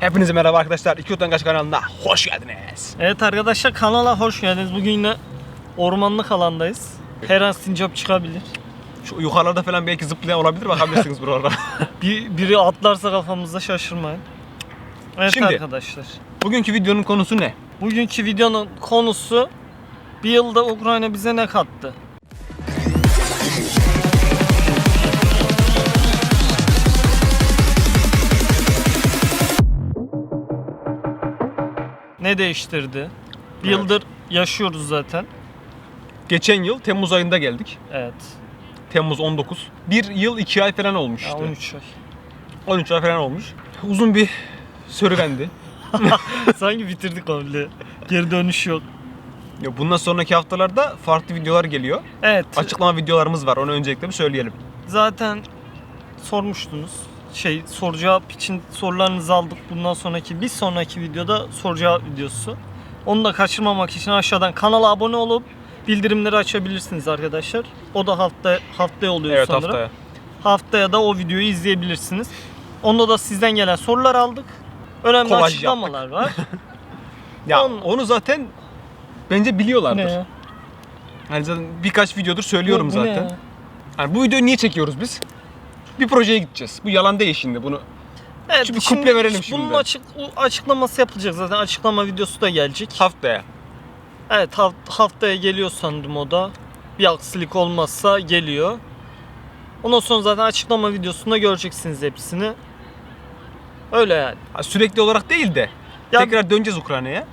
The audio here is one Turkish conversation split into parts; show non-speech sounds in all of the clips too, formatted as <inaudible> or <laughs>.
Hepinize merhaba arkadaşlar. İki Utangaç kanalına hoş geldiniz. Evet arkadaşlar kanala hoş geldiniz. Bugün yine ormanlık alandayız. Her an sincap çıkabilir. Şu yukarılarda falan belki zıplayan olabilir bakabilirsiniz <laughs> buralara. Bir, biri atlarsa kafamızda şaşırmayın. Evet Şimdi- arkadaşlar. Bugünkü videonun konusu ne? Bugünkü videonun konusu bir yılda Ukrayna bize ne kattı? Ne değiştirdi? Bir Evet. yıldır yaşıyoruz zaten. Geçen yıl Temmuz ayında geldik. Evet. Temmuz 19. Bir yıl iki ay falan olmuş Ya işte. 13 ay. 13 ay falan olmuş. Uzun bir serüvendi. <laughs> Sanki bitirdik komple. Geri dönüş yok. Ya bundan sonraki haftalarda farklı videolar geliyor. Evet. Açıklama videolarımız var. Onu öncelikle bir söyleyelim. Zaten sormuştunuz. Şey soru cevap için sorularınızı aldık. Bundan sonraki bir sonraki videoda soru cevap videosu. Onu da kaçırmamak için aşağıdan kanala abone olup bildirimleri açabilirsiniz arkadaşlar. O da hafta haftaya oluyor Evet sanırım. haftaya. Haftaya da o videoyu izleyebilirsiniz. Onda da sizden gelen sorular aldık. Önemli Kolaj açıklamalar var. <laughs> Ya On- onu zaten bence biliyorlardır. ne ya? Hani zaten birkaç videodur söylüyorum Bu- bu ne zaten. ya? Hani bu videoyu niye çekiyoruz biz? Bir projeye gideceğiz. Bu yalan değil şimdi. Bunu Evet, Şimdi kuple verelim Bunun şimdi. açık, o açıklaması yapılacak zaten. Açıklama videosu da gelecek. haftaya. Evet haft- haftaya geliyor sanırım o da. Bir aksilik olmazsa geliyor. Ondan sonra zaten açıklama videosunda göreceksiniz hepsini. Öyle yani. Ha, Sürekli olarak değil de Ya tekrar döneceğiz Ukrayna'ya.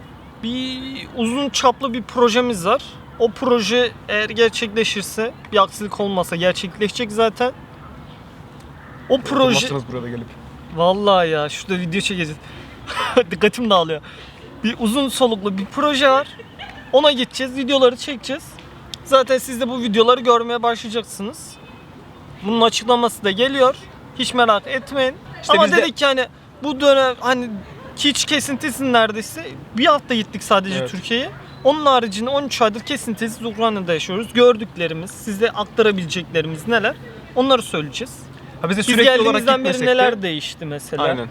bir uzun çaplı bir projemiz var. O proje eğer gerçekleşirse bir aksilik olmazsa gerçekleşecek zaten. O proje burada gelip. Vallahi ya şurada video çekeceğiz. <laughs> Dikkatim dağılıyor. Bir uzun soluklu bir proje var. Ona gideceğiz, videoları çekeceğiz. Zaten siz de bu videoları görmeye başlayacaksınız. Bunun açıklaması da geliyor. Hiç merak etmeyin. İşte Ama biz de- dedik ki hani bu dönem hani hiç kesintisiz neredeyse. Bir hafta gittik sadece Evet. Türkiye'ye. Onun haricinde 13 aydır kesintisiz Ukrayna'da yaşıyoruz. Gördüklerimiz, size aktarabileceklerimiz neler? Onları söyleyeceğiz. Ha biz de Biz sürekli olarak geldiğimizden beri gitmesek neler de. değişti mesela? Aynen.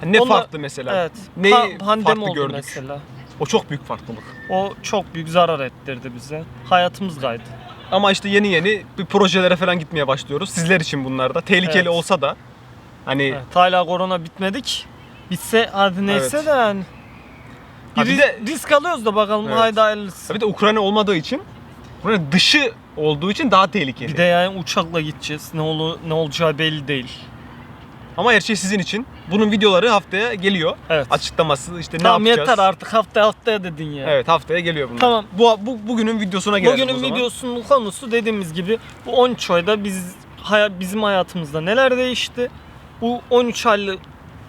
Ha, ne Onlar- farklı mesela? Evet. Neyi Pa- pandemi farklı oldu gördük? mesela. O çok büyük farklılık. O çok büyük zarar ettirdi bize. Hayatımız kaydı. Ama işte yeni yeni bir projelere falan gitmeye başlıyoruz. Sizler için bunlar da. Tehlikeli Evet. olsa da. Hani Evet. Hala korona bitmedik. Bitse hadi neyse Evet. de yani. Ha, Bir de- risk alıyoruz da bakalım Evet. haydi hayırlısı. bir de Ukrayna olmadığı için Ukrayna dışı olduğu için daha tehlikeli. Bir de yani uçakla gideceğiz. Ne olu ne olacağı belli değil. Ama her şey sizin için. Bunun videoları haftaya geliyor. Evet. Açıklaması işte ne tamam yapacağız. yeter artık hafta haftaya dedin ya. Evet haftaya geliyor bunlar. Tamam. Bu, bu bugünün videosuna gelelim o Bugünün zaman. videosunun konusu dediğimiz gibi bu 13 ayda biz haya- bizim hayatımızda neler değişti? Bu 13 aylık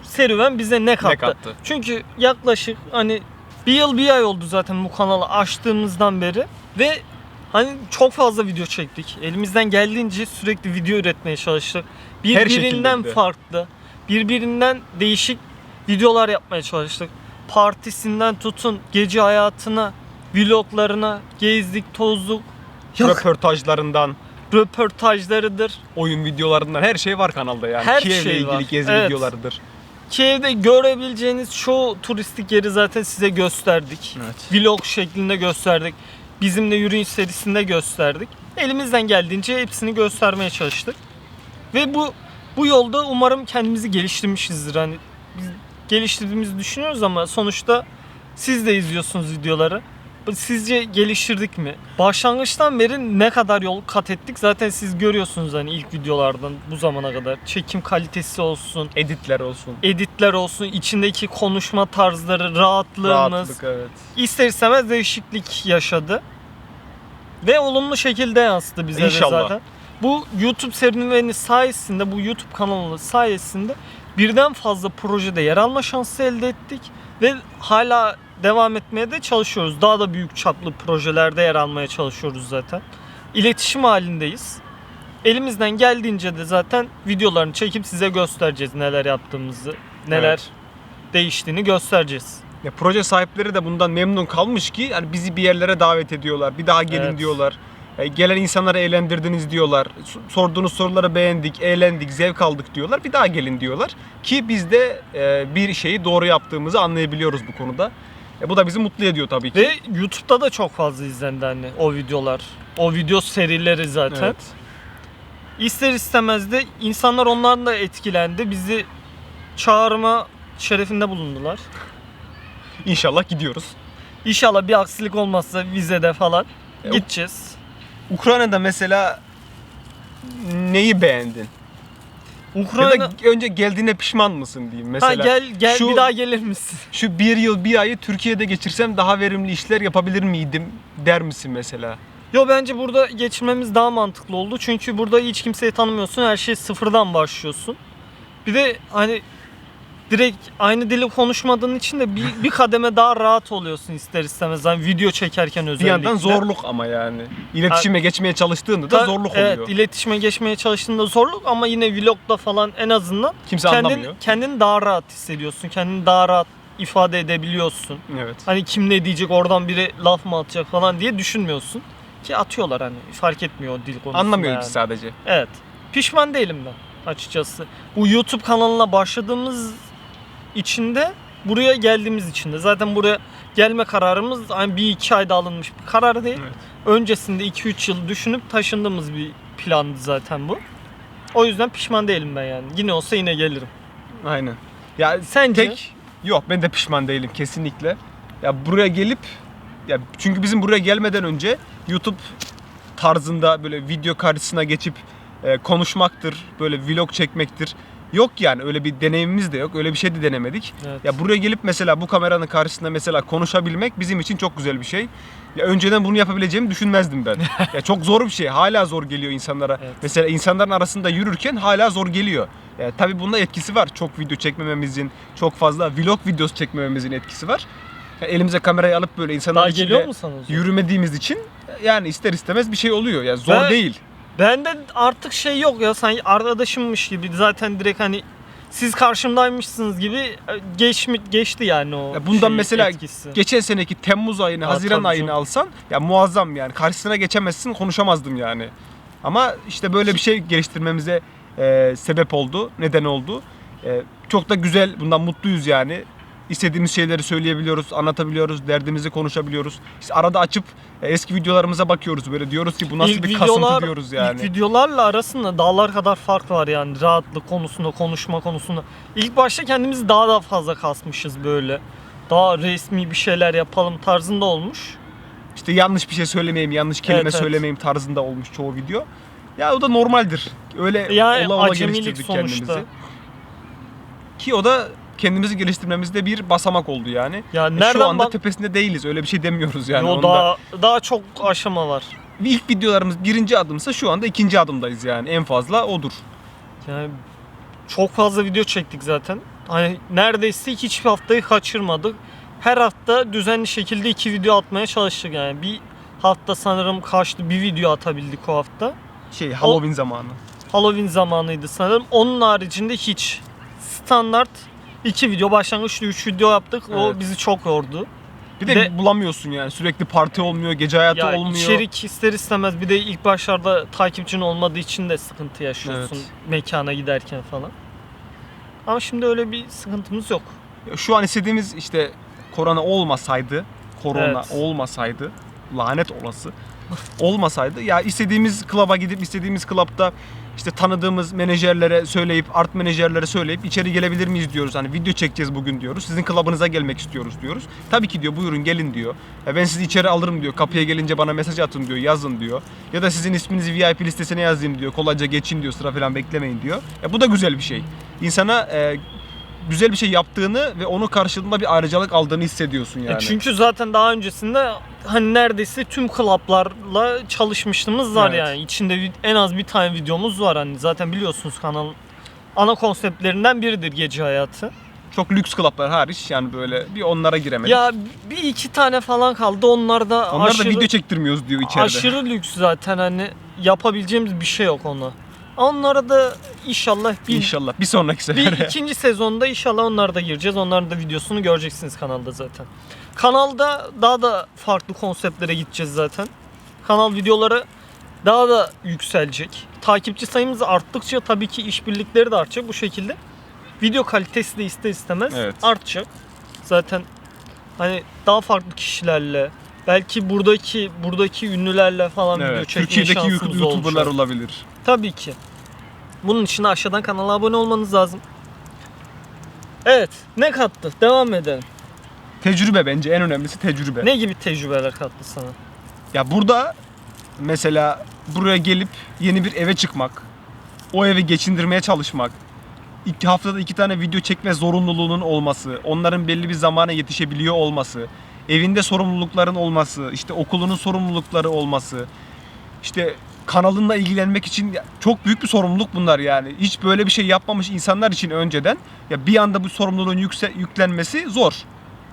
serüven bize ne kattı? kattı? Çünkü yaklaşık hani bir yıl bir ay oldu zaten bu kanalı açtığımızdan beri ve hani çok fazla video çektik. Elimizden geldiğince sürekli video üretmeye çalıştık. Birbirinden bir de. farklı, birbirinden değişik videolar yapmaya çalıştık. Partisinden tutun gece hayatına, vloglarına gezdik, tozduk. Yok, Röportajlarından, röportajlarıdır. oyun videolarından her şey var kanalda yani. Her Kiev'le şey ilgili var. gezi Evet. videolarıdır. Kiev'de görebileceğiniz çoğu turistik yeri zaten size gösterdik. Evet. Vlog şeklinde gösterdik. Bizimle yürüyüş serisinde gösterdik. Elimizden geldiğince hepsini göstermeye çalıştık. Ve bu bu yolda umarım kendimizi geliştirmişizdir. Hani biz geliştirdiğimizi düşünüyoruz ama sonuçta siz de izliyorsunuz videoları. Sizce geliştirdik mi? Başlangıçtan beri ne kadar yol kat ettik zaten siz görüyorsunuz hani ilk videolardan bu zamana kadar. Çekim kalitesi olsun, Editler olsun. editler olsun, içindeki konuşma tarzları, rahatlığımız Rahatlık evet. ister istemez değişiklik yaşadı. Ve olumlu şekilde yansıdı bize de İnşallah. zaten. Bu YouTube serüveni sayesinde, bu YouTube kanalı sayesinde birden fazla projede yer alma şansı elde ettik. Ve hala devam etmeye de çalışıyoruz. Daha da büyük çaplı projelerde yer almaya çalışıyoruz zaten. İletişim halindeyiz. Elimizden geldiğince de zaten videolarını çekip size göstereceğiz neler yaptığımızı, neler Evet. değiştiğini göstereceğiz. Ya proje sahipleri de bundan memnun kalmış ki hani bizi bir yerlere davet ediyorlar. Bir daha gelin Evet. diyorlar. E, gelen insanları eğlendirdiniz diyorlar. S- Sorduğunuz soruları beğendik, eğlendik, zevk aldık diyorlar. Bir daha gelin diyorlar. Ki biz de e, bir şeyi doğru yaptığımızı anlayabiliyoruz bu konuda. E, bu da bizi mutlu ediyor tabii ki. Ve YouTube'da da çok fazla izlendi hani o videolar. O video serileri zaten. Evet. İster istemez de insanlar ondan da etkilendi. Bizi çağırma şerefinde bulundular. İnşallah gidiyoruz. İnşallah bir aksilik olmazsa vizede falan E, gideceğiz. Ukrayna'da mesela neyi beğendin? Ukrayna Ya da önce geldiğine pişman mısın diyeyim mesela. ha, gel gel şu- bir daha gelir misin? <laughs> Şu bir yıl bir ayı Türkiye'de geçirsem daha verimli işler yapabilir miydim der misin mesela? Yo bence burada geçirmemiz daha mantıklı oldu. Çünkü burada hiç kimseyi tanımıyorsun. Her şey sıfırdan başlıyorsun. Bir de hani direkt aynı dili konuşmadığın için de bir, bir kademe daha rahat oluyorsun ister istemez. Hani video çekerken Bir özellikle. yandan zorluk ama yani. İletişime geçmeye çalıştığında da zorluk evet, oluyor. iletişime geçmeye çalıştığında zorluk ama yine vlogda falan en azından Kimse kendin, anlamıyor. kendini daha rahat hissediyorsun. Kendini daha rahat ifade edebiliyorsun. Evet. Hani kim ne diyecek oradan biri laf mı atacak falan diye düşünmüyorsun. Ki atıyorlar hani fark etmiyor o dil konusunda Anlamıyorum yani. sadece. Evet. Pişman değilim ben açıkçası. Bu YouTube kanalına başladığımız içinde buraya geldiğimiz için de zaten buraya gelme kararımız hani bir iki ayda alınmış bir karar değil. Evet. Öncesinde 2-3 yıl düşünüp taşındığımız bir plandı zaten bu. O yüzden pişman değilim ben yani. Yine olsa yine gelirim. Aynen. Ya Sence? tek yok ben de pişman değilim kesinlikle. Ya buraya gelip ya çünkü bizim buraya gelmeden önce YouTube tarzında böyle video karşısına geçip e, konuşmaktır, böyle vlog çekmektir. Yok yani öyle bir deneyimimiz de yok. Öyle bir şey de denemedik. Evet. Ya buraya gelip mesela bu kameranın karşısında mesela konuşabilmek bizim için çok güzel bir şey. Ya önceden bunu yapabileceğimi düşünmezdim ben. <laughs> ya çok zor bir şey. Hala zor geliyor insanlara. Evet. Mesela insanların arasında yürürken hala zor geliyor. Ya tabii bunda etkisi var. Çok video çekmememizin, çok fazla vlog videosu çekmememizin etkisi var. Ya elimize kamerayı alıp böyle insanlar Daha içinde yürümediğimiz için yani ister istemez bir şey oluyor. Ya zor Ben- değil. Bende artık şey yok ya sanki arkadaşımmış gibi zaten direkt hani siz karşımdaymışsınız gibi e, geçmi, geçti yani o Ya bundan şeyin mesela etkisi. Geçen seneki Temmuz ayını, Ha, Haziran ayını canım. alsan ya muazzam yani. Karşısına geçemezsin, konuşamazdım yani. Ama işte böyle bir şey geliştirmemize e, sebep oldu, neden oldu. E, çok da güzel, bundan mutluyuz yani. İstediğimiz şeyleri söyleyebiliyoruz, anlatabiliyoruz, derdimizi konuşabiliyoruz. İşte arada açıp e, eski videolarımıza bakıyoruz böyle diyoruz ki bu nasıl İlk bir videolar- kasıntı diyoruz yani. İlk videolarla arasında dağlar kadar fark var yani rahatlık konusunda, konuşma konusunda. İlk başta kendimizi daha da fazla kasmışız böyle. Daha resmi bir şeyler yapalım tarzında olmuş. İşte yanlış bir şey söylemeyeyim, yanlış kelime Evet, evet. söylemeyeyim tarzında olmuş çoğu video. Ya o da normaldir. Öyle Yani ola ola geliştirdik sonuçta. kendimizi. Ki o da kendimizi geliştirmemizde bir basamak oldu yani. Ya E, Şu anda bak- tepesinde değiliz. Öyle bir şey demiyoruz yani. Yo, Onda- daha daha çok aşama var. İlk videolarımız birinci adımsa şu anda ikinci adımdayız yani. En fazla odur. Yani çok fazla video çektik zaten. Hani neredeyse hiçbir haftayı kaçırmadık. Her hafta düzenli şekilde iki video atmaya çalıştık yani. Bir hafta sanırım kaçtı bir video atabildik o hafta. Şey Halloween zamanı. Halloween zamanıydı sanırım. Onun haricinde hiç standart iki video başlangıçta üç video yaptık. O Evet. bizi çok yordu. Bir Bir de, de- bulamıyorsun yani. Sürekli parti olmuyor, gece hayatı Ya olmuyor. içerik ister istemez bir de ilk başlarda takipçin olmadığı için de sıkıntı yaşıyorsun Evet. mekana giderken falan. Ama şimdi öyle bir sıkıntımız yok. Şu an istediğimiz işte korona olmasaydı, korona Evet. olmasaydı, lanet olası olmasaydı ya istediğimiz klaba gidip istediğimiz klapta işte tanıdığımız menajerlere söyleyip art menajerlere söyleyip içeri gelebilir miyiz diyoruz. Hani video çekeceğiz bugün diyoruz. Sizin klabınıza gelmek istiyoruz diyoruz. Tabii ki diyor buyurun gelin diyor. Ya ben sizi içeri alırım diyor. Kapıya gelince bana mesaj atın diyor. Yazın diyor. Ya da sizin isminizi VIP listesine yazayım diyor. Kolayca geçin diyor. Sıra falan beklemeyin diyor. Ya bu da güzel bir şey. İnsana e, güzel bir şey yaptığını ve onun karşılığında bir ayrıcalık aldığını hissediyorsun E yani. çünkü zaten daha öncesinde hani neredeyse tüm klaplarla çalışmışlığımız var Evet. yani. İçinde bir- en az bir tane videomuz var hani. Zaten biliyorsunuz kanalın ana konseptlerinden biridir gece hayatı. Çok lüks klaplar hariç yani böyle bir onlara giremedik. Ya bir iki tane falan kaldı. Onlar da Onlar aşırı, da video çektirmiyoruz diyor içeride. aşırı lüks zaten hani yapabileceğimiz bir şey yok ona. Onlara da inşallah bir, İnşallah bir sonraki bir sefere. ikinci sezonda inşallah onlara da gireceğiz. Onların da videosunu göreceksiniz kanalda zaten. Kanalda daha da farklı konseptlere gideceğiz zaten. Kanal videoları daha da yükselecek. Takipçi sayımız arttıkça tabii ki işbirlikleri de artacak bu şekilde. Video kalitesi de ister istemez Evet. artacak. Zaten hani daha farklı kişilerle belki buradaki buradaki ünlülerle falan video Evet. çekme Türkiye'deki şansımız YouTuber'lar olacak. olabilir. Tabii ki. Bunun için aşağıdan kanala abone olmanız lazım. Evet, ne kattı? Devam edelim. Tecrübe bence en önemlisi tecrübe. Ne gibi tecrübeler kattı sana? Ya burada mesela buraya gelip yeni bir eve çıkmak, o evi geçindirmeye çalışmak, iki haftada iki tane video çekme zorunluluğunun olması, onların belli bir zamana yetişebiliyor olması, evinde sorumlulukların olması, işte okulunun sorumlulukları olması, işte kanalınla ilgilenmek için çok büyük bir sorumluluk bunlar yani. Hiç böyle bir şey yapmamış insanlar için önceden ya bir anda bu sorumluluğun yükse, yüklenmesi zor.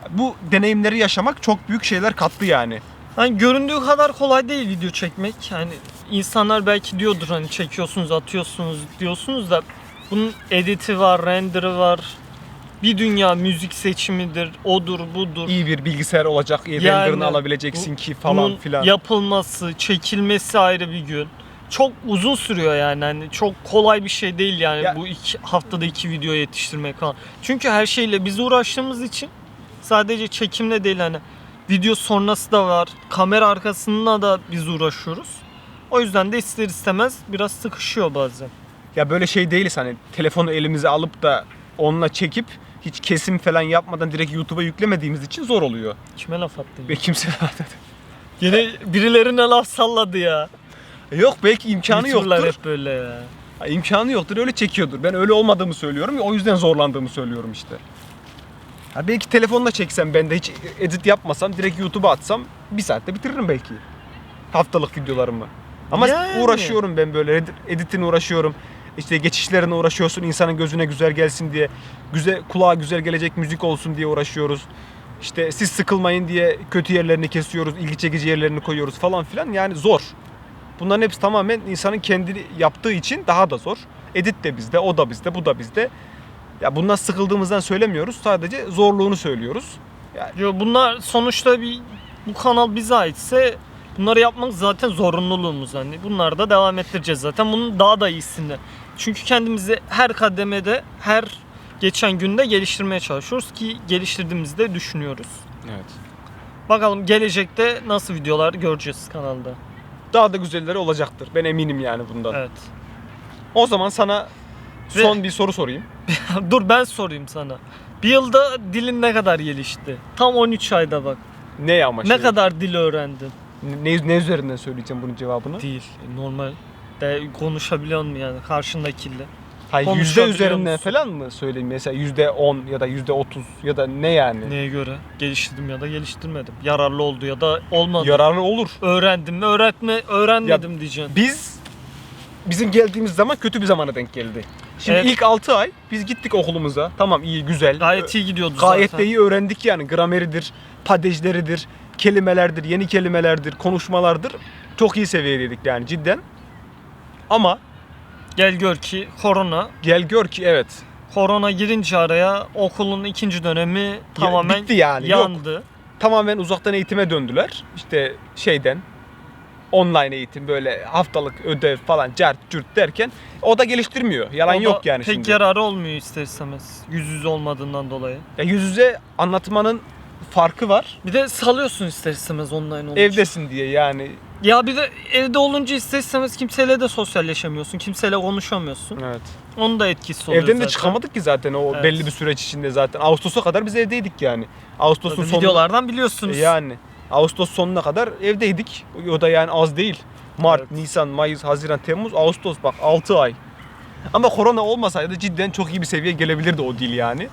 Bu deneyimleri yaşamak çok büyük şeyler kattı yani. Hani göründüğü kadar kolay değil video çekmek. Hani insanlar belki diyordur hani çekiyorsunuz, atıyorsunuz diyorsunuz da bunun editi var, renderı var. Bir dünya müzik seçimidir, odur, budur. iyi bir bilgisayar olacak, iyi Yani renderını alabileceksin ki falan filan. yapılması, çekilmesi ayrı bir gün. Çok uzun sürüyor yani. Hani çok kolay bir şey değil yani Ya- bu iki, haftada iki video yetiştirmek falan. Çünkü her şeyle biz uğraştığımız için sadece çekimle değil hani video sonrası da var. Kamera arkasında da biz uğraşıyoruz. O yüzden de ister istemez biraz sıkışıyor bazen. Ya böyle şey değiliz hani telefonu elimize alıp da onunla çekip hiç kesim falan yapmadan direkt YouTube'a yüklemediğimiz için zor oluyor. Kime laf attın? Ve kimse Yine birilerine laf salladı ya. yok belki imkanı YouTuber'lar yoktur. hep böyle ya. Ha, İmkanı yoktur öyle çekiyordur. Ben öyle olmadığımı söylüyorum o yüzden zorlandığımı söylüyorum işte. Ha belki telefonla çeksem ben de hiç edit yapmasam direkt YouTube'a atsam bir saatte bitiririm belki. Haftalık videolarımı. Ama Yani. uğraşıyorum ben böyle edit- editine uğraşıyorum. İşte geçişlerine uğraşıyorsun insanın gözüne güzel gelsin diye. Güzel kulağa güzel gelecek müzik olsun diye uğraşıyoruz. İşte siz sıkılmayın diye kötü yerlerini kesiyoruz, ilgi çekici yerlerini koyuyoruz falan filan. Yani zor. Bunların hepsi tamamen insanın kendi yaptığı için daha da zor. Edit de bizde, o da bizde, bu da bizde. Ya bundan sıkıldığımızdan söylemiyoruz. Sadece zorluğunu söylüyoruz. Yo bunlar sonuçta bir bu kanal bize aitse bunları yapmak zaten zorunluluğumuz hani. Bunları da devam ettireceğiz zaten. Bunun daha da iyisini. Çünkü kendimizi her kademede, her geçen günde geliştirmeye çalışıyoruz ki geliştirdiğimizde düşünüyoruz. Evet. Bakalım gelecekte nasıl videolar göreceğiz kanalda. Daha da güzelleri olacaktır. Ben eminim yani bundan. Evet. O zaman sana Ve- son bir soru sorayım. <laughs> Dur ben sorayım sana. Bir yılda dilin ne kadar gelişti? Tam 13 ayda bak. Ne ama Ne şey? kadar dil öğrendin? Ne, ne üzerinden söyleyeceğim bunun cevabını? Değil. Normal. De konuşabiliyor musun yani karşındakiyle? Hayır yüzde konuşabiliyor üzerinden musun? falan mı söyleyeyim? Mesela yüzde on ya da yüzde otuz ya da ne yani? Neye göre? Geliştirdim ya da geliştirmedim. Yararlı oldu ya da olmadı. Yararlı olur. Öğrendim mi? Öğretme, öğrenmedim diyeceksin. Biz bizim geldiğimiz zaman kötü bir zamana denk geldi. Şimdi Evet. ilk 6 ay biz gittik okulumuza. Tamam iyi güzel. Gayet iyi gidiyordu Gayet zaten. de iyi öğrendik yani. Grameridir, padejleridir, kelimelerdir, yeni kelimelerdir, konuşmalardır. Çok iyi seviyedeydik yani cidden. Ama Gel gör ki korona. gel gör ki evet. Korona girince araya okulun ikinci dönemi tamamen bitti yani, yok. yandı. Tamamen uzaktan eğitime döndüler. İşte şeyden online eğitim böyle haftalık ödev falan cart cürt derken o da geliştirmiyor. Yalan O da yok yani pek şimdi. yararı olmuyor ister istemez. Yüz yüze olmadığından dolayı. Ya yüz yüze anlatmanın farkı var. Bir de salıyorsun ister istemez online olunca. Evdesin diye yani. Ya bir de evde olunca ister istemez kimseyle de sosyalleşemiyorsun. Kimseyle konuşamıyorsun. Evet. Onun da etkisi oluyor Evden de zaten. çıkamadık ki zaten o Evet. belli bir süreç içinde zaten. Ağustos'a kadar biz evdeydik yani. Ağustos'un Tabii sonu videolardan biliyorsunuz. yani Ağustos sonuna kadar evdeydik. O da yani az değil. Mart, Evet. Nisan, Mayıs, Haziran, Temmuz, Ağustos bak 6 ay. Ama korona olmasaydı cidden çok iyi bir seviyeye gelebilirdi o dil yani.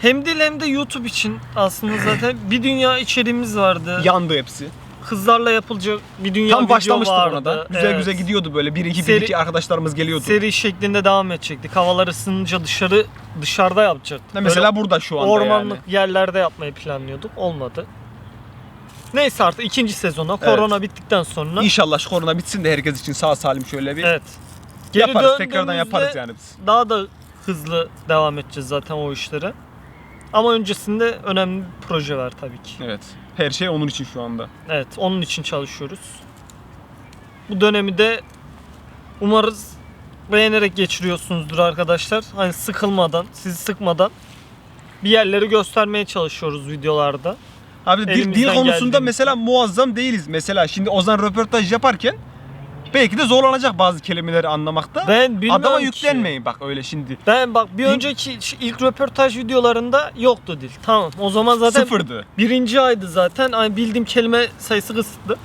Hem dil hem de YouTube için aslında zaten bir dünya içeriğimiz vardı. Yandı hepsi. Kızlarla yapılacak bir dünya Tam video başlamıştık vardı. ona da. Güzel Evet. güzel gidiyordu böyle. 1 2 Seri- 1 2 arkadaşlarımız geliyordu. Seri şeklinde devam edecektik. Havalar ısınınca dışarı dışarıda yapacaktık. Ha, mesela Böyle burada şu anda ormanlık yani. yerlerde yapmayı planlıyorduk. Olmadı. Neyse artık ikinci sezona korona bittikten sonra İnşallah şu korona bitsin de herkes için sağ salim şöyle bir evet. yaparız. Tekrardan yaparız yani biz. Daha da hızlı devam edeceğiz zaten o işlere. Ama öncesinde önemli bir proje var tabii ki. Evet. Her şey onun için şu anda. Evet, onun için çalışıyoruz. Bu dönemi de umarız beğenerek geçiriyorsunuzdur arkadaşlar. Hani sıkılmadan, sizi sıkmadan bir yerleri göstermeye çalışıyoruz videolarda. Abi dil, dil Elimizden konusunda geldiğince. mesela muazzam değiliz. Mesela şimdi Ozan röportaj yaparken belki de zorlanacak bazı kelimeleri anlamakta. Ben bilmiyorum Adama ki. yüklenmeyin bak öyle şimdi. Ben bak bir önceki ilk röportaj videolarında yoktu dil. Tamam. O zaman zaten Sıfırdı. birinci aydı zaten. Ay bildiğim kelime sayısı kısıtlı.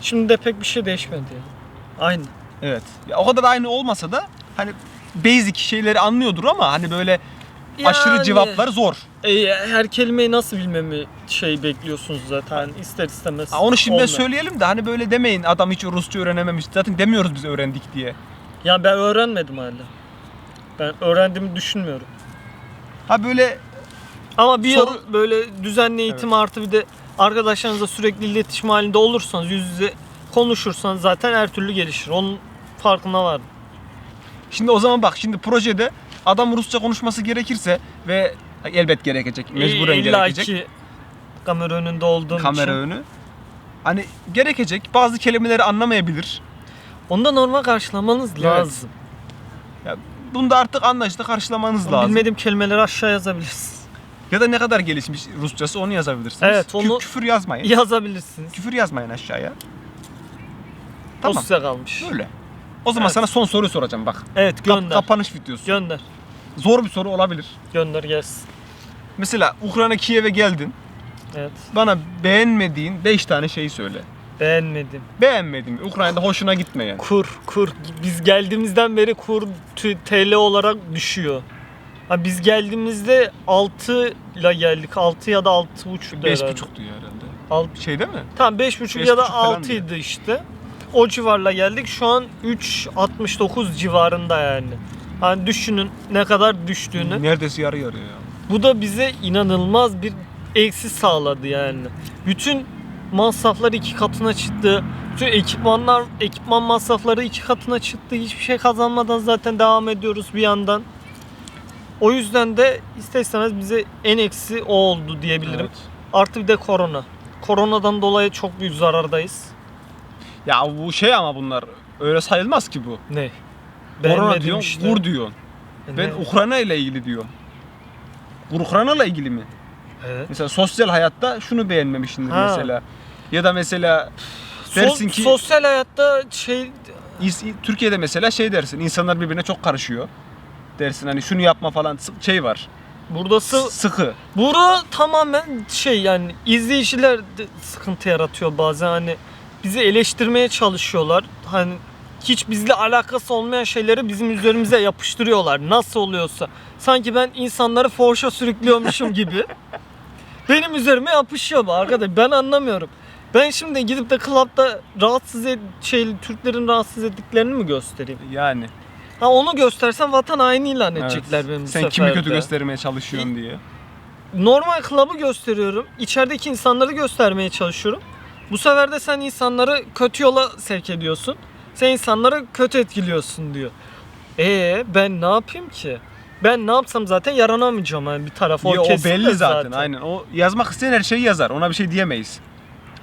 Şimdi de pek bir şey değişmedi yani. Aynı. Evet. Ya o kadar aynı olmasa da hani basic şeyleri anlıyordur ama hani böyle aşırı Yani- cevaplar zor. E, her kelimeyi nasıl bilmemi şey bekliyorsunuz zaten ister istemez. Ha, onu şimdi olmuyor. söyleyelim de hani böyle demeyin adam hiç Rusça öğrenememiş. Zaten demiyoruz biz öğrendik diye. Ya ben öğrenmedim hala. Ben öğrendiğimi düşünmüyorum. Ha böyle Ama bir Soru- yıl böyle düzenli eğitim artı bir de arkadaşlarınızla sürekli iletişim halinde olursanız, yüz yüze konuşursanız zaten her türlü gelişir. Onun farkına vardım. şimdi o zaman bak şimdi projede adam Rusça konuşması gerekirse ve elbet gerekecek. Mecburen İlla gerekecek. ki kamera önünde olduğum kamera için. önü. Hani gerekecek. Bazı kelimeleri anlamayabilir. Onu da normal karşılamanız Evet. lazım. Ya bunu da artık anlayışla karşılamanız lazım. Bilmediğim kelimeleri aşağı yazabilirsiniz. Ya da ne kadar gelişmiş Rusçası onu yazabilirsiniz. Evet, Kü- onu- küfür yazmayın. Yazabilirsiniz. Küfür yazmayın aşağıya. O Tamam. size kalmış. Böyle. O zaman Evet. sana son soruyu soracağım bak. Evet Kap- gönder. kapanış videosu. gönder. Zor bir soru olabilir. Gönder gelsin. Mesela Ukrayna Kiev'e geldin. Evet. Bana beğenmediğin 5 tane şeyi söyle. Beğenmedim. Beğenmedim. Ukrayna'da hoşuna gitmeyen. Kur kur. Biz geldiğimizden beri kur tü- TL olarak düşüyor. Ha biz geldiğimizde 6 ile geldik. 6 ya da 6,5 5,5'tu ya herhalde. Alt, Şey değil mi? tamam 5,5 Beş ya da buçuk falan 6 idi işte. O civarla geldik. Şu an 3.69 civarında yani. Hani düşünün ne kadar düştüğünü. Neredeyse yarı yarıya ya. Bu da bize inanılmaz bir eksi sağladı yani. Bütün masraflar iki katına çıktı. Bütün ekipmanlar, ekipman masrafları iki katına çıktı. Hiçbir şey kazanmadan zaten devam ediyoruz bir yandan. O yüzden de ister istemez bize en eksi o oldu diyebilirim. Evet. Artı bir de korona. Koronadan dolayı çok büyük zarardayız. Ya bu şey ama bunlar öyle sayılmaz ki bu. Ne? Korona diyorsun, işte. vur diyorsun. E Ben ne? Ukrayna ile ilgili diyorum. Ukrayna ile ilgili mi? Evet. Mesela sosyal hayatta şunu beğenmemişsindir Ha. mesela. Ya da mesela dersin ki sosyal hayatta şey Türkiye'de mesela şey dersin. insanlar birbirine çok karışıyor. Dersin hani şunu yapma falan şey var. burada sı- sıkı. Bura tamamen şey yani izleyiciler sıkıntı yaratıyor bazen hani bizi eleştirmeye çalışıyorlar. Hani hiç bizle alakası olmayan şeyleri bizim üzerimize yapıştırıyorlar. Nasıl oluyorsa. Sanki ben insanları forşa sürüklüyormuşum gibi. <laughs> Benim üzerime yapışıyor bu arkadaş. Ben anlamıyorum. Ben şimdi gidip de klapta rahatsız ed şey Türklerin rahatsız ettiklerini mi göstereyim? Yani. Ha onu göstersem vatan haini ilan evet. edecekler benim bu Sen kimi kötü seferde. göstermeye çalışıyorsun diye. normal klabı gösteriyorum. İçerideki insanları göstermeye çalışıyorum. Bu sefer de sen insanları kötü yola sevk ediyorsun. Sen insanları kötü etkiliyorsun diyor. Ee ben ne yapayım ki? Ben ne yapsam zaten yaranamayacağım yani bir tarafa. Ya, o kesin de belli zaten. Aynen. O yazmak isteyen her şeyi yazar. Ona bir şey diyemeyiz.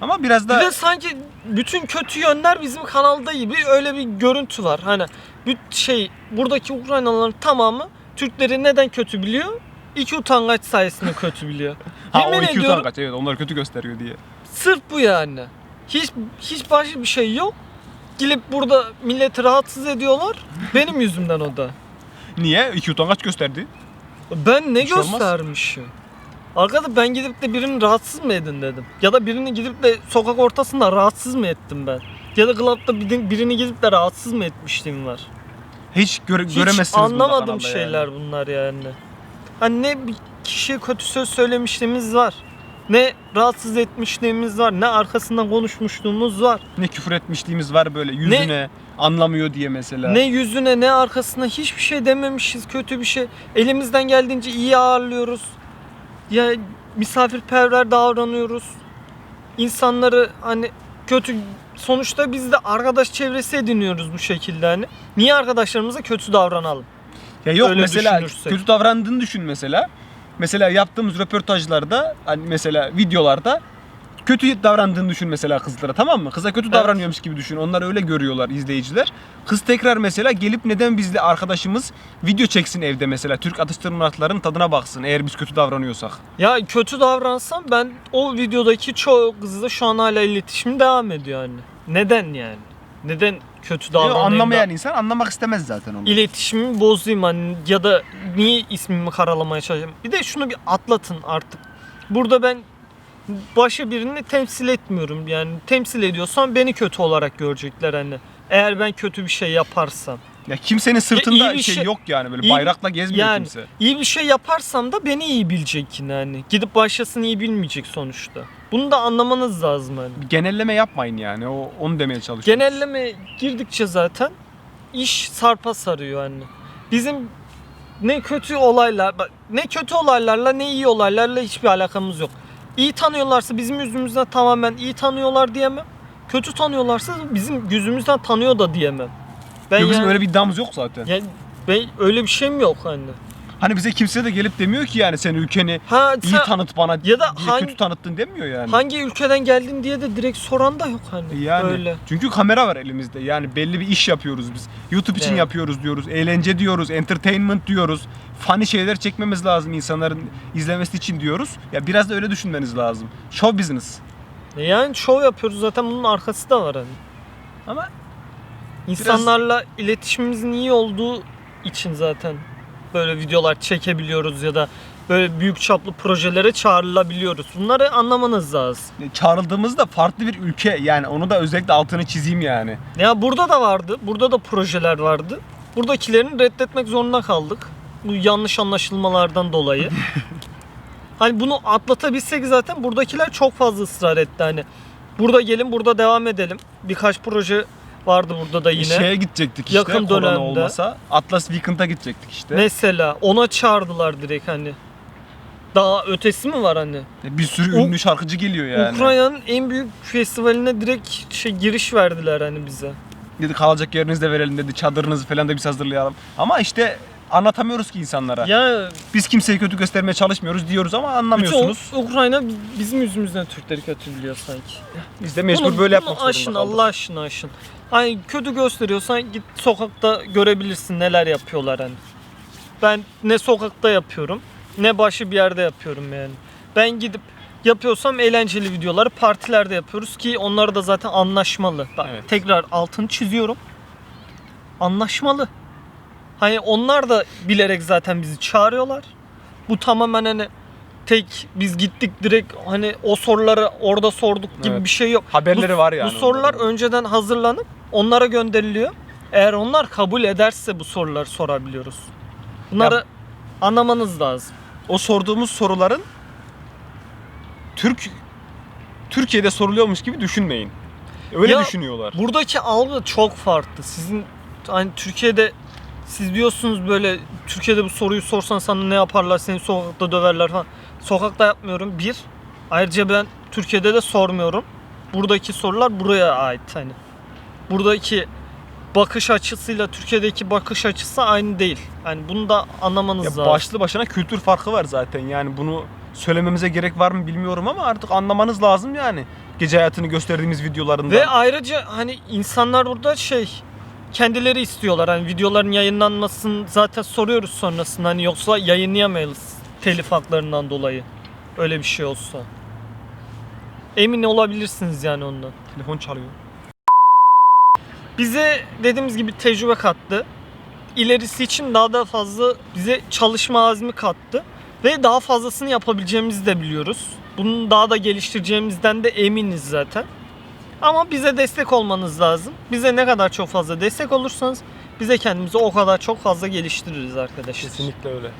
Ama biraz Bir da de sanki bütün kötü yönler bizim kanalda gibi öyle bir görüntü var. Hani bir şey buradaki Ukraynalıların tamamı Türkleri neden kötü biliyor? İki utangaç sayesinde kötü biliyor. ha, o Yemin iki ediyorum- utangaç. Evet onları kötü gösteriyor diye. Sırf bu yani. Hiç hiç başka bir şey yok. Gelip burada milleti rahatsız ediyorlar. Benim yüzümden o da. Niye? İki utangaç gösterdi. Ben ne Bir şey olmaz. göstermişim? Arkada ben gidip de birini rahatsız mı edin dedim. Ya da birini gidip de sokak ortasında rahatsız mı ettim ben? Ya da club'da birini birini gidip de rahatsız mı etmişliğim var? Hiç, göre, Hiç göremezsiniz bunu anlamadığım kanalda şeyler bunlar yani. Hani ne bir kişiye kötü söz söylemişliğimiz var. Ne rahatsız etmişliğimiz var. Ne arkasından konuşmuşluğumuz var. Ne küfür etmişliğimiz var böyle yüzüne anlamıyor diye mesela. Ne yüzüne ne arkasına hiçbir şey dememişiz kötü bir şey. Elimizden geldiğince iyi ağırlıyoruz. Ya misafirperver davranıyoruz. İnsanları hani kötü sonuçta biz de arkadaş çevresi ediniyoruz bu şekilde hani. Niye arkadaşlarımıza kötü davranalım? Ya yok Öyle mesela kötü davrandığını düşün mesela. Mesela yaptığımız röportajlarda hani mesela videolarda kötü davrandığını düşün mesela kızlara tamam mı? Kıza kötü davranıyormuş gibi düşün. Onlar öyle görüyorlar izleyiciler. Kız tekrar mesela gelip neden bizle arkadaşımız video çeksin evde mesela. Türk atıştırmalıkların tadına baksın eğer biz kötü davranıyorsak. Ya kötü davransam ben o videodaki çoğu kızla şu an hala iletişim devam ediyor yani. Neden yani? Neden kötü davranayım da anlamayan insan anlamak istemez zaten onu. iletişimimi bozayım hani ya da niye ismimi karalamaya çalışayım. Bir de şunu bir atlatın artık. Burada ben başka birini temsil etmiyorum yani temsil ediyorsam beni kötü olarak görecekler hani. Eğer ben kötü bir şey yaparsam. Ya kimsenin sırtında iyi bir şey, şey- yok yani böyle iyi- bayrakla gezmiyor yani kimse. iyi bir şey yaparsam da beni iyi bilecek yine hani. Gidip başkasını iyi bilmeyecek sonuçta. Bunu da anlamanız lazım hani. Genelleme yapmayın yani. O onu demeye çalışıyorum. Genelleme girdikçe zaten iş sarpa sarıyor hani. Bizim ne kötü olaylar, bak, ne kötü olaylarla ne iyi olaylarla hiçbir alakamız yok. İyi tanıyorlarsa bizim yüzümüzden tamamen iyi tanıyorlar diyemem. Kötü tanıyorlarsa bizim yüzümüzden tanıyor da diyemem. Ben Yok, bizim yani- öyle bir iddiamız yok zaten. yani ben öyle bir şeyim yok hani. Hani bize kimse de gelip demiyor ki yani sen ülkeni Ha iyi sen tanıt bana Ya da diye hangi- kötü tanıttın demiyor yani. hangi ülkeden geldin diye de direkt soran da yok hani. Yani Öyle. çünkü kamera var elimizde. Yani belli bir iş yapıyoruz biz. YouTube için Evet. yapıyoruz diyoruz. Eğlence diyoruz, entertainment diyoruz. Funny şeyler çekmemiz lazım insanların izlemesi için diyoruz. Ya biraz da öyle düşünmeniz lazım. Show business. Yani şov yapıyoruz zaten bunun arkası da var hani. Ama İnsanlarla iletişimimizin iyi olduğu için zaten böyle videolar çekebiliyoruz ya da böyle büyük çaplı projelere çağrılabiliyoruz. Bunları anlamanız lazım. çağrıldığımızda farklı bir ülke yani onu da özellikle altını çizeyim yani. Ya burada da vardı. Burada da projeler vardı. Buradakilerini reddetmek zorunda kaldık. Bu yanlış anlaşılmalardan dolayı. <laughs> hani bunu atlatabilsek zaten buradakiler çok fazla ısrar etti hani. Burada gelin burada devam edelim. Birkaç proje vardı burada da yine. Şeye gidecektik işte Yakın korona dönemde. olmasa. Atlas Weekend'a gidecektik işte. Mesela ona çağırdılar direkt hani. Daha ötesi mi var hani? Bir sürü U- ünlü şarkıcı geliyor yani. Ukrayna'nın en büyük festivaline direkt şey giriş verdiler hani bize. Dedi kalacak yerinizi de verelim dedi. Çadırınızı falan da biz hazırlayalım. Ama işte anlatamıyoruz ki insanlara. Ya Biz kimseyi kötü göstermeye çalışmıyoruz diyoruz ama bütün anlamıyorsunuz. o- Ukrayna bi- bizim yüzümüzden Türkleri kötü biliyor sanki. Biz de mecbur Bunu- böyle bunu yapmak aşın, zorunda kaldık. Allah aşkına aşın. Hani kötü gösteriyorsan git sokakta görebilirsin neler yapıyorlar hani. Ben ne sokakta yapıyorum ne başı bir yerde yapıyorum yani. Ben gidip yapıyorsam eğlenceli videoları partilerde yapıyoruz ki onlar da zaten anlaşmalı. Bak Evet. tekrar altını çiziyorum. Anlaşmalı. Hani onlar da bilerek zaten bizi çağırıyorlar. Bu tamamen hani tek biz gittik direkt hani o soruları orada sorduk gibi Evet. bir şey yok. Haberleri Bu- var yani Bu sorular onların. önceden hazırlanıp onlara gönderiliyor. Eğer onlar kabul ederse bu soruları sorabiliyoruz. Bunları anlamanız lazım. O sorduğumuz soruların Türk Türkiye'de soruluyormuş gibi düşünmeyin. Öyle Ya- düşünüyorlar. Buradaki algı çok farklı. Sizin hani Türkiye'de siz diyorsunuz böyle Türkiye'de bu soruyu sorsan sana ne yaparlar seni sokakta döverler falan. Sokakta yapmıyorum bir. Ayrıca ben Türkiye'de de sormuyorum. Buradaki sorular buraya ait hani. Buradaki bakış açısıyla Türkiye'deki bakış açısı aynı değil. Yani bunu da anlamanız Ya lazım. başlı başına kültür farkı var zaten. Yani bunu söylememize gerek var mı bilmiyorum ama artık anlamanız lazım yani. Gece hayatını gösterdiğimiz videolarında. Ve ayrıca hani insanlar burada şey kendileri istiyorlar. Hani videoların yayınlanmasını zaten soruyoruz sonrasında. Hani yoksa yayınlayamayız telif haklarından dolayı. Öyle bir şey olsa. Emin olabilirsiniz yani ondan. Telefon çalıyor. Bize dediğimiz gibi tecrübe kattı. İlerisi için daha da fazla bize çalışma azmi kattı. Ve daha fazlasını yapabileceğimizi de biliyoruz. Bunu daha da geliştireceğimizden de eminiz zaten. Ama bize destek olmanız lazım. Bize ne kadar çok fazla destek olursanız bize kendimizi o kadar çok fazla geliştiririz arkadaşlar. Kesinlikle öyle.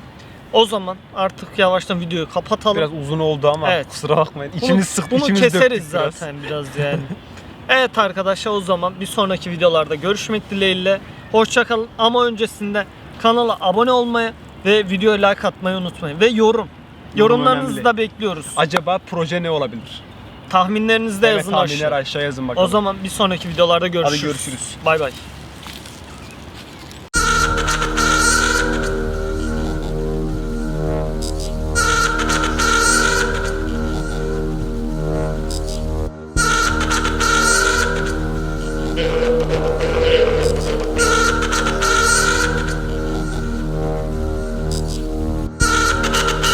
O zaman artık yavaştan videoyu kapatalım. Biraz uzun oldu ama Evet. kusura bakmayın. Bunu- İçimiz sıktı, Bunu içimiz keseriz döktük zaten biraz yani. <laughs> evet arkadaşlar o zaman bir sonraki videolarda görüşmek dileğiyle. Hoşçakalın ama öncesinde kanala abone olmayı ve videoya like atmayı unutmayın. Ve yorum. Yorumlarınızı önemli. da bekliyoruz. Acaba proje ne olabilir? Tahminlerinizi de evet yazın tahminler aşağı. aşağı yazın bakalım. O zaman bir sonraki videolarda görüşürüz. görüşürüz. Bay bay.